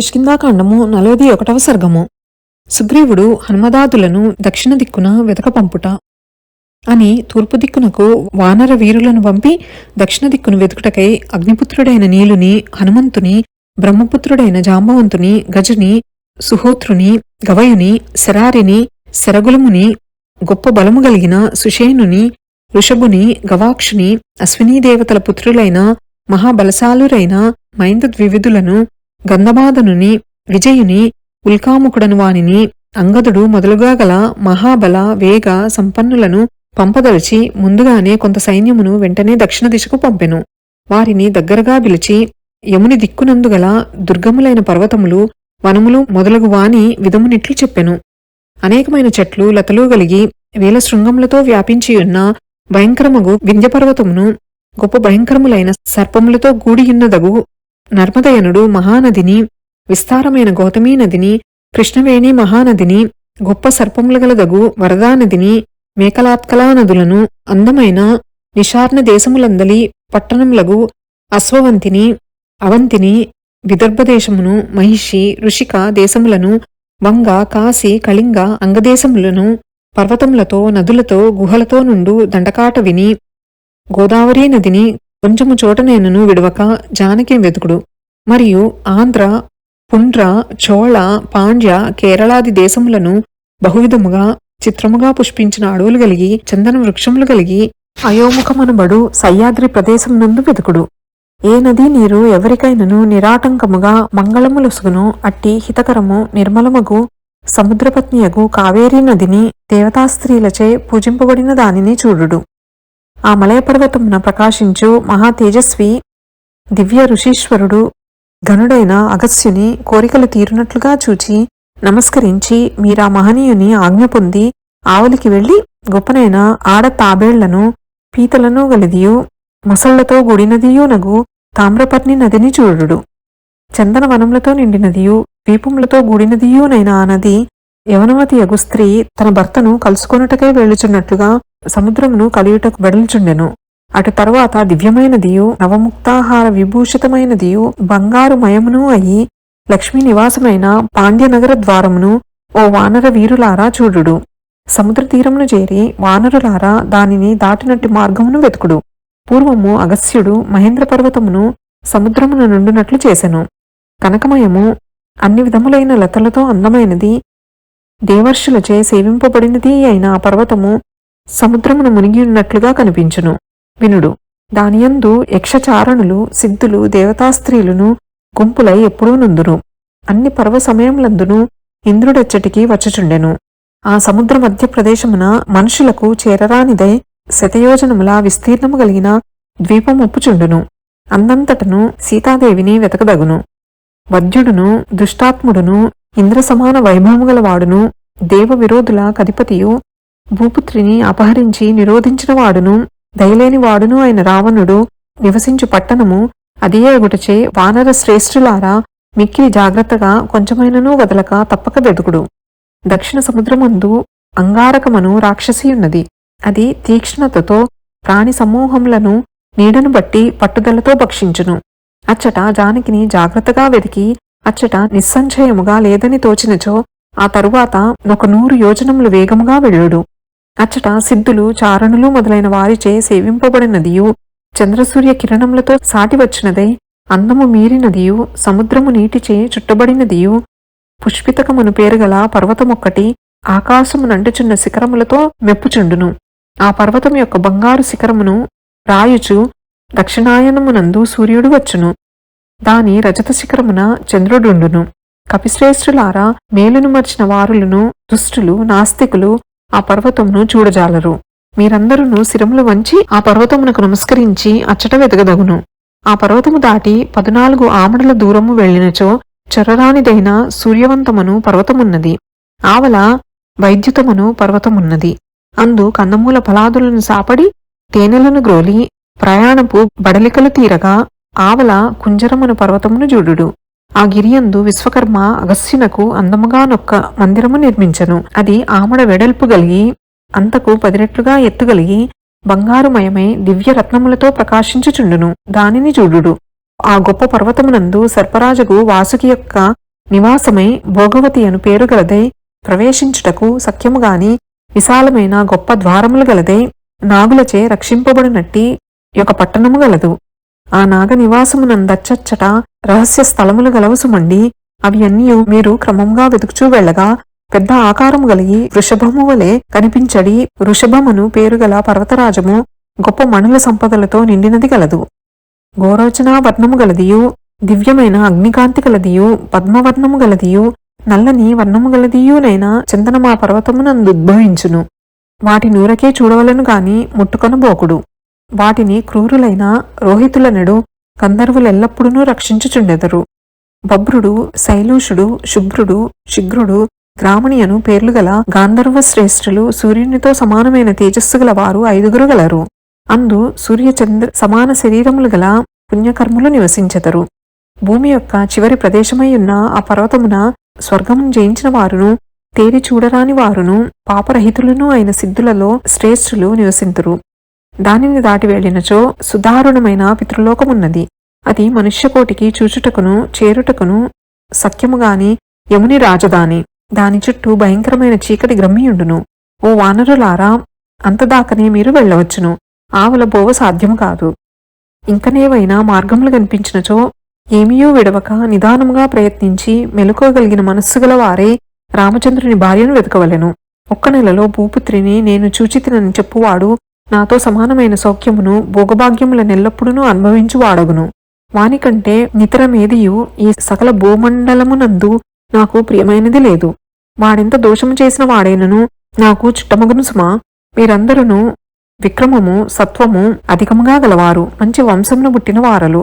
కిష్కిందాకాండము నలభై ఒకటవ సర్గము. సుగ్రీవుడు హనుమదాదులను దక్షిణ దిక్కున వెతకపంపుట అని తూర్పు దిక్కునకు వానర వీరులను పంపి దక్షిణ దిక్కును వెతుకుటకై అగ్నిపుత్రుడైన నీలుని హనుమంతుని బ్రహ్మపుత్రుడైన జాంబవంతుని గజని సుహోత్రుని గవయుని శరారిని శరగులముని గొప్ప బలము కలిగిన సుషేనుని ఋషభుని గవాక్షుని అశ్వినీ దేవతల పుత్రులైన మహాబలశాలురైన మైందద్వివిధులను గంధమాదనుని విజయుని ఉల్కాముకుడను వానిని అంగదుడు మొదలుగా గల మహాబల వేగ సంపన్నులను పంపదలిచి ముందుగానే కొంత సైన్యమును వెంటనే దక్షిణ దిశకు పంపెను. వారిని దగ్గరగా పిలిచి యముని దిక్కునందుగల దుర్గములైన పర్వతములు వనములు మొదలగు వాని విధమునిట్లు చెప్పెను. అనేకమైన చెట్లు లతలు కలిగి వేల శృంగములతో వ్యాపించియున్న భయంకరమగు వింధ్యపర్వతమును గొప్ప భయంకరములైన సర్పములతో గూడియున్నదగు నర్మదయనుడు మహానదిని విస్తారమైన గౌతమీ నదిని కృష్ణవేణి మహానదిని గొప్ప సర్పములగలదగు వరదానదిని మేకలాత్కలా నదులను అందమైన నిషార్ణ దేశములందలి పట్టణములగు అశ్వవంతిని అవంతిని విదర్భదేశమును మహిషి ఋషిక దేశములను వంగ కాశీ కళింగ అంగదేశములను పర్వతములతో నదులతో గుహలతో నుండు దండకాటవిని గోదావరీ నదిని కొంచెము చోట నేనును విడవక జానకి వెతుకుడు. మరియు ఆంధ్ర పుండ్ర చోళ పాండ్య కేరళాది దేశములను బహువిధముగా చిత్రముగా పుష్పించిన అడవులు కలిగి చందన వృక్షములు కలిగి అయోముఖమనబడు సహ్యాద్రి ప్రదేశమునందు వెతుకుడు. ఏ నదీ నీరు ఎవరికైనను నిరాటంకముగా మంగళములొసుగును అట్టి హితకరము నిర్మలమగు సముద్రపత్నియగు కావేరీ నదిని దేవతాస్త్రీలచే పూజింపబడిన దానిని చూడుడు. ఆ మలయపర్వతమున ప్రకాశించు మహా తేజస్వి దివ్య ఋషీశ్వరుడు ఘనుడైన అగస్యుని కోరికలు తీరునట్లుగా చూచి నమస్కరించి మీరా మహనీయుని ఆజ్ఞ పొంది ఆవలికి వెళ్ళి గొప్పనైన ఆడ తాబేళ్ళను పీతలను గలిదియు మొసళ్ళతో గుడినదియునగు తామ్రపర్ణి నదిని చూడుడు. చందన వనములతో నిండినదియు ద్వీపములతో గూడినదియునైన ఆ నది యవనవతి యగు స్త్రీ తన భర్తను కలుసుకొనుటకే వెళ్ళుచున్నట్లుగా సముద్రమును కలియుటకు వెడలుచుండెను. అటు తరువాత దివ్యమైనదియు నవముక్తాహార విభూషితమైనదియు బంగారు మయమును అయి లక్ష్మీ నివాసమైన పాండ్యనగర ద్వారమును ఓ వానర వీరులారా చూడుడు. సముద్ర తీరమును చేరి వానరులారా దానిని దాటినట్టు మార్గమును వెతుకుడు. పూర్వము అగస్యుడు మహేంద్ర పర్వతమును సముద్రమును నుండునట్లు చేసెను. కనకమయము అన్ని విధములైన లతలతో అందమైనది దేవర్షులచే సేవింపబడినది అయిన ఆ పర్వతము సముద్రమును మునిగి ఉన్నట్లుగా కనిపించును. వినుడు దానియందు యక్షచారణులు సిద్ధులు దేవతాస్త్రీలును గుంపులై ఎప్పుడూ నుందురు అన్ని పర్వ సమయములందును ఇంద్రుడెచ్చటికి వచ్చుచుండెను. ఆ సముద్ర మధ్య ప్రదేశమున మనుషులకు చేరరానిదై శతయోజనముల విస్తీర్ణము కలిగిన ద్వీపం ఒప్పుచుండును. అందంతటను సీతాదేవిని వెతకదగును. వద్యుడును దుష్టాత్ముడును ఇంద్ర సమాన వైభవము గలవాడును దేవ విరోధుల కధిపతియు భూపుత్రిని అపహరించి నిరోధించినవాడును దయలేని వాడును అయిన రావణుడు నివసించు పట్టణము అదియేగుటచే వానర శ్రేష్ఠులారా మిక్కిలి జాగ్రత్తగా కొంచెమైననూ వదలక తప్పక వెదుకుడు. దక్షిణ సముద్రమందు అంగారకమను రాక్షసియున్నది. అది తీక్ష్ణతతో ప్రాణి సమూహములను నీడను బట్టి పట్టుదలతో భక్షించును. అచ్చట జానకిని జాగ్రత్తగా వెతికి అచ్చట నిస్సంశయముగా లేదని తోచినచో ఆ తరువాత ఒక నూరు యోజనములు వేగముగా వెళ్ళుడు. అచ్చట సిద్ధులు చారణులు మొదలైన వారిచే సేవింపబడినదియు చంద్రసూర్య కిరణములతో సాటివచ్చినదై అందము మీరినదియు సముద్రము నీటిచే చుట్టబడినదియు పుష్పితకమును పేరుగల పర్వతమొక్కటి ఆకాశము నంటుచున్న శిఖరములతో మెప్పుచుండును. ఆ పర్వతం యొక్క బంగారు శిఖరమును రాయుచు దక్షిణాయనమునందు సూర్యుడు వచ్చును. దాని రజత శిఖరమున చంద్రుడుండును. కపిశ్రేష్ఠులారా మేలును మర్చిన వారులను దుష్టులు నాస్తికులు ఆ పర్వతమును చూడజాలరు. మీరందరూ శిరములు వంచి ఆ పర్వతమునకు నమస్కరించి అచ్చట వెతకదగును ఆ పర్వతము దాటి పదునాలుగు ఆమడల దూరము వెళ్ళినచో చొరరానిదైన సూర్యవంతమును పర్వతమున్నది. ఆవల వైద్యుతమును పర్వతమున్నది. అందు కందమూల ఫలాదులను సాపడి తేనెలను గ్రోలి ప్రయాణపు బడలికలు తీరగా ఆవల కుంజరమును పర్వతమును జూడుడు ఆ గిరియందు విశ్వకర్మ అగస్యునకు అందముగా నొక్క మందిరము నిర్మించను. అది ఆమడ వెడల్పు గలిగి అంతకు పదిరెట్లుగా ఎత్తుగలిగి బంగారుమయమై దివ్య రత్నములతో ప్రకాశించుచుండును. దానిని చూడుడు. ఆ గొప్ప పర్వతమునందు సర్పరాజగు వాసుకి యొక్క నివాసమై భోగవతి అను పేరు గలదై ప్రవేశించుటకు సఖ్యముగాని విశాలమైన గొప్ప ద్వారములు గలదై నాగులచే రక్షింపబడినట్టి ఒక పట్టణము గలదు. ఆ నాగ నివాసమునందచ్చచ్చట రహస్య స్థలములు గలవసుమండి. అవి అన్నీ మీరు క్రమంగా వెతుకుచూ వెళ్ళగా పెద్ద ఆకారము గలిగి వృషభము వలె కనిపించడి వృషభమును పేరుగల పర్వతరాజము గొప్ప మణుల సంపదలతో నిండినది గలదు. గోరోచనా వర్ణము గలదియు దివ్యమైన అగ్నికాంతి గలదియు పద్మవర్ణము గలదియు నల్లని వర్ణము గలదియునైన చందనమా పర్వతమునందుద్భవించును వాటి నూరకే చూడవలను గాని ముట్టుకొనబోకుడు. వాటిని క్రూరులైన రోహితులనడు గంధర్వులెల్లప్పుడూ రక్షించుచుండెదరు. బభ్రుడు శైలూషుడు శుభ్రుడు శిగ్రుడు గ్రామణి అను పేర్లు గల గాంధర్వ శ్రేష్ఠులు సూర్యునితో సమానమైన తేజస్సు గల వారు ఐదుగురు గలరు. అందు సూర్యచంద్ర సమాన శరీరములు గల పుణ్యకర్ములు నివసించెదరు. భూమి యొక్క చివరి ప్రదేశమై ఉన్న ఆ పర్వతమున స్వర్గం జయించిన వారును తేరి చూడరాని వారును పాపరహితులను అయిన సిద్ధులలో శ్రేష్ఠులు నివసింతురు. దానిని దాటి వెళ్ళినచో సుదారుణమైన పితృలోకమున్నది. అది మనుష్యకోటికి చూచుటకును చేరుటకును సఖ్యముగాని యముని రాజధాని దాని చుట్టూ భయంకరమైన చీకటి గ్రమ్మియుండును ఓ వానరులారా అంతదాకనే మీరు వెళ్ళవచ్చును. ఆవల బోవ సాధ్యము కాదు. ఇంకనేవైనా మార్గములు కనిపించినచో ఏమీయూ విడవక నిదానముగా ప్రయత్నించి మెలుకోగలిగిన మనస్సు వారే రామచంద్రుని భార్యను వెతకవలెను. ఒక్క నెలలో భూపుత్రిని నేను చూచితినని చెప్పువాడు నాతో సమానమైన సౌఖ్యమును భోగభాగ్యముల నెల్లప్పుడునూ అనుభవించు వాడగును. వానికంటే నితరమేదియు ఈ సకల భూమండలమునందు నాకు ప్రియమైనది లేదు. వాడెంత దోషము చేసిన వాడైనను నాకు చుట్టమగును సుమా. మీరందరూ విక్రమము సత్వము అధికముగా గలవారు మంచి వంశమును పుట్టిన వారలు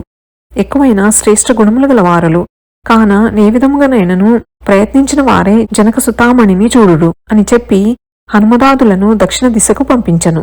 ఎక్కువైన శ్రేష్ఠ గుణములు గలవారలు. కాన నే విధముగానైనను ప్రయత్నించిన వారే జనక సుతామణిని చూడుడు అని చెప్పి హనుమదాదులను దక్షిణ దిశకు పంపించను.